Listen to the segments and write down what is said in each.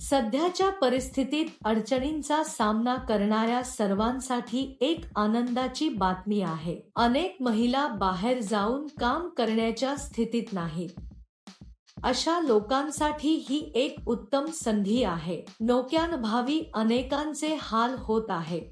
सध्याच्या परिस्थितीत अडचणींचा सामना करणाऱ्या सर्वांसाठी एक आनंदाची बातमी आहे. अनेक महिला बाहेर जाऊन काम करण्याच्या स्थितीत नाहीत. अशा लोकांसाठी ही एक उत्तम संधी आहे. नोक्यानभावी अनेकांचे हाल होत आहेत.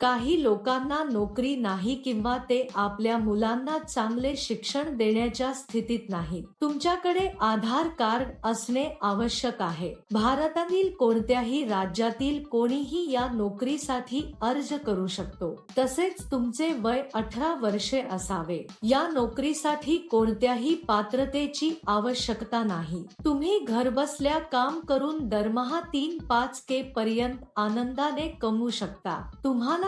काही लोकांना नोकरी नाही किंवा ते आपल्या मुलांना चांगले शिक्षण देण्याच्या स्थितीत नाहीत. तुमच्याकडे आधार कार्ड असणे आवश्यक आहे. भारतातील कोणत्याही राज्यातील कोणीही या नोकरीसाठी अर्ज करू शकतो. तसेच तुमचे वय अठरा वर्षे असावे. या नोकरीसाठी कोणत्याही पात्रतेची आवश्यकता नाही. तुम्ही घरबसल्या काम करून दरमहा तीन पाच के पर्यंत आनंदाने कमवू शकता. तुम्हाला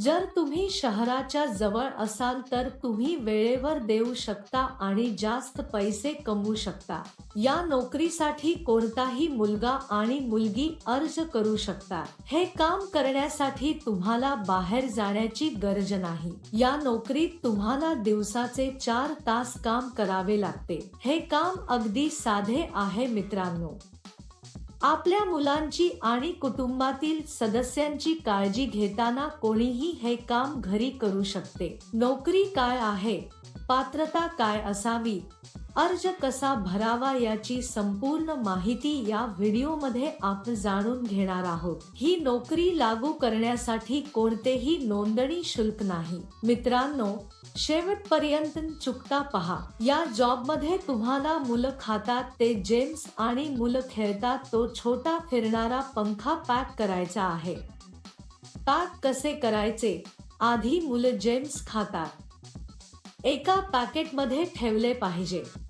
जर तुम्ही शहराच्या जवळ असाल तर तुम्ही वेळेवर देऊ शकता आणि जास्त पैसे कमवू शकता. या नोकरीसाठी कोणताही मुलगा आणि मुलगी अर्ज करू शकता. हे काम करण्यासाठी तुम्हाला बाहेर जाण्याची गरज नाही. या नोकरीत तुम्हाला दिवसाचे चार तास काम करावे लागते. हे काम अगदी साधे आहे मित्रांनो. आपल्या मुलांची आणि कुटुंबातील सदस्यांची काळजी घेताना कोणीही हे काम घरी करू शकते. नोकरी काय आहे? पात्रता काय असावी? अर्ज कसा भरावा याची संपूर्ण माहिती या व्हिडिओमध्ये आपण जाणून घेणार आहोत. ही नोकरी लागू करण्यासाठी कोणतेही नोंदणी शुल्क नाही. मित्रांनो शेवटपर्यंत चुकता पहा. या जॉबमध्ये तुम्हाला मुलं खातात ते जेम्स आणि मुलं खेळतात तो छोटा फिरणारा पंखा पॅक करायचा आहे. पॅक कसे करायचे? आधी मुलं जेम्स खातात. एका पॅकेटमध्ये ठेवले पाहिजे.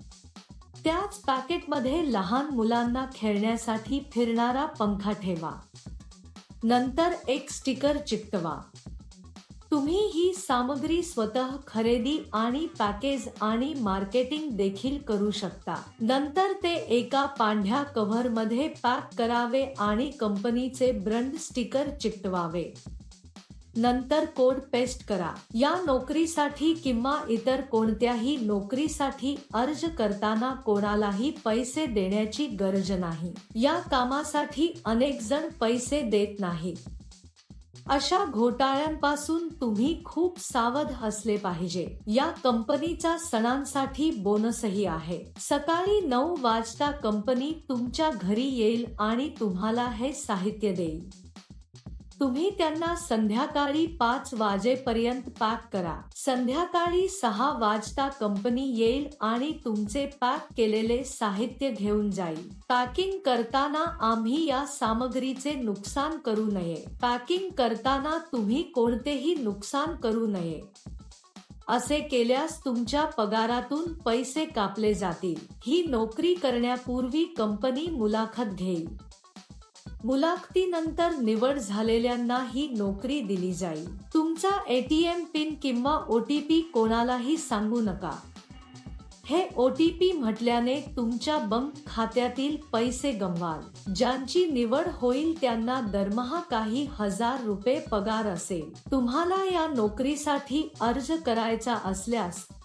त्याच पॅकेटमध्ये लहान मुलांना खेळण्यासाठी फिरणारा पंखा ठेवा. नंतर एक स्टिकर चिकटवा. तुम्ही ही सामग्री स्वतः खरेदी आणि पॅकेज आणि मार्केटिंग देखील करू शकता. नंतर ते एका पांढऱ्या कव्हरमध्ये पॅक करावे आणि कंपनीचे ब्रँड स्टिकर चिकटवावे. नंतर कोड पेस्ट करा. या नोकरीसाठी किंवा इतर कोणत्याही नोकरीसाठी अर्ज करताना कोणालाही पैसे देण्याची गरज नाही. या कामासाठी अनेक जण पैसे देत नाहीत. अशा घोटाळ्यांपासून तुम्ही खूप सावध असले पाहिजे. या कंपनीचा सणांसाठी बोनसही आहे. सकाळी नऊ वाजता कंपनी तुमच्या घरी येईल आणि तुम्हाला हे साहित्य देईल. तुम्ही त्यांना संध्याकाळी पाच वाजेपर्यंत पॅक करा. संध्याकाळी सहा वाजता कंपनी येईल आणि तुमचे पॅक केलेले साहित्य घेऊन जाईल. पॅकिंग करताना आम्ही या सामग्रीचे नुकसान करू नये. पॅकिंग करताना तुम्ही कोणतेही नुकसान करू नये. असे केल्यास तुमच्या पगारातून पैसे कापले जातील. ही नोकरी करण्यापूर्वी कंपनी मुलाखत घेईल. मुलाखतीनंतर निवड झालेल्यांना ही नोकरी दिली जाईल. तुमचा एटीएम पिन किंवा ओ टी पी कोणालाही सांगू नका. हे ओ टी पी म्हटल्याने तुमच्या बँक खात्यातील पैसे गमवाल. ज्यांची निवड होईल त्यांना दरमहा काही हजार रुपये पगार असेल. तुम्हाला या नोकरीसाठी अर्ज करायचा असल्यास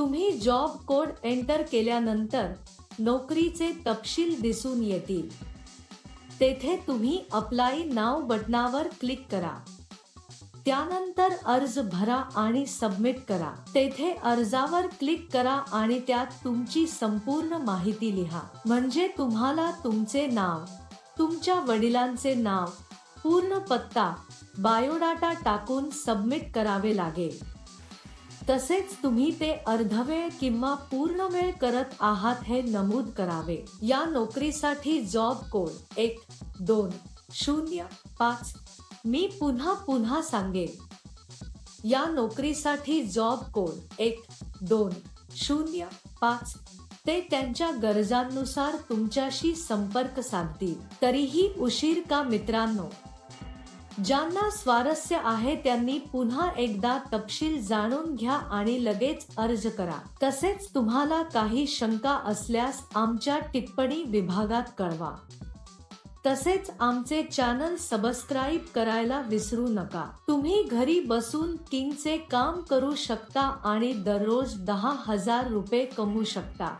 तुम्ही जॉब कोड एंटर केल्यानंतर नोकरीचे तपशील दिसून येतील. तेथे तुम्ही अप्लाय नाव बटनावर क्लिक करा. त्यानंतर अर्ज भरा आणि सबमिट करा. तेथे अर्जावर क्लिक करा आणि त्यात तुमची संपूर्ण माहिती लिहा. म्हणजे तुम्हाला तुमचे नाव तुमच्या वडिलांचे नाव पूर्ण पत्ता बायोडाटा टाकून सबमिट करावे लागेल. तसेच तुम्ही ते अर्धवेळ किंवा पूर्ण वेळ करत आहात हे नमूद करावे. या नोकरीसाठी जॉब कोड एक दोन शून्य पाच. मी पुन्हा पुन्हा सांगेन. या नोकरीसाठी जॉब कोड एक दोन शून्य पाच. ते त्यांच्या गरजांनुसार तुमच्याशी संपर्क साधतील. तरीही उशीर का मित्रांनो? ज्यांना स्वारस्य आहे त्यांनी पुन्हा एकदा तपशील जाणून घ्या आणि लगेच अर्ज करा. तसेच तुम्हाला काही शंका असल्यास आमच्या टिप्पणी विभागात कळवा. तसेच आमचे चॅनल सबस्क्राईब करायला विसरू नका. तुम्ही घरी बसून किंगचे काम करू शकता आणि दररोज दहा हजार रुपये कमवू शकता.